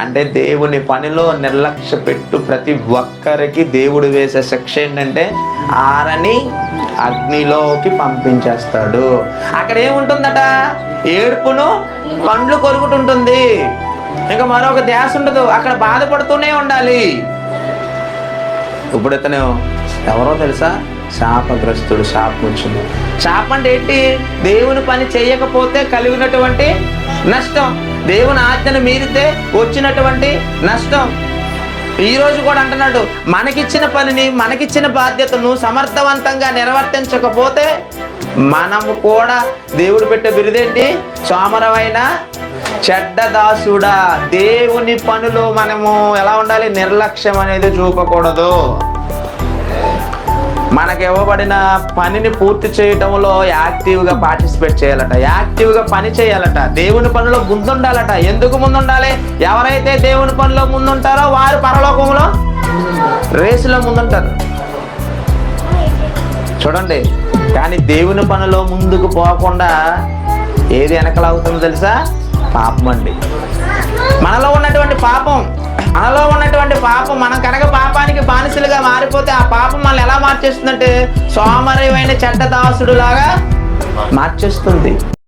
అంటే దేవుని పనిలో నిర్లక్ష్య పెట్టు ప్రతి ఒక్కరికి దేవుడు వేసే శిక్ష ఏంటంటే ఆరని అగ్నిలోకి పంపించేస్తాడు. అక్కడ ఏముంటుందట? ఏడుపును పండ్లు కొరుకుతుంటుంది. ఇంకా మరొక ధ్యాస ఉండదు. అక్కడ బాధపడుతూనే ఉండాలి. ఇప్పుడు ఇతను ఎవరో తెలుసా? శాపగ్రస్తుడు శాపం వచ్చింది శాపం అంటే ఏంటి? దేవుని పని చేయకపోతే కలిగినటువంటి నష్టం. దేవుని ఆజ్ఞను మీరితే వచ్చినటువంటి నష్టం. ఈరోజు కూడా అంటున్నాడు మనకిచ్చిన పనిని మనకిచ్చిన బాధ్యతను సమర్థవంతంగా నిర్వర్తించకపోతే మనము కూడా దేవుడు పెట్టే బిరుదేంటి? సోమరమైన చెడ్డదాసుడా దేవుని పనులు మనము ఎలా ఉండాలి? నిర్లక్ష్యం అనేది చూపకూడదు. మనకి ఇవ్వబడిన పనిని పూర్తి చేయటంలో యాక్టివ్గా పార్టిసిపేట్ చేయాలట. యాక్టివ్గా పని చేయాలట. దేవుని పనిలో ముందుండాలట. ఎందుకు ముందుండాలి? ఎవరైతే దేవుని పనిలో ముందుంటారో వారు పరలోకంలో రేసులో ముందుంటారు. చూడండి. కానీ దేవుని పనిలో ముందుకు పోకుండా ఏది వెనకలాగుతుందో తెలుసా? పాపం అండి మనలో ఉన్నటువంటి పాపం. మనలో ఉన్నటువంటి పాపం మనం పాపానికి బానిసలుగా మారిపోతే ఆ పాపం మనల్ని ఎలా మార్చేస్తుందంటే సోమరమైన చెడ్డ దాసుడు లాగా మార్చేస్తుంది.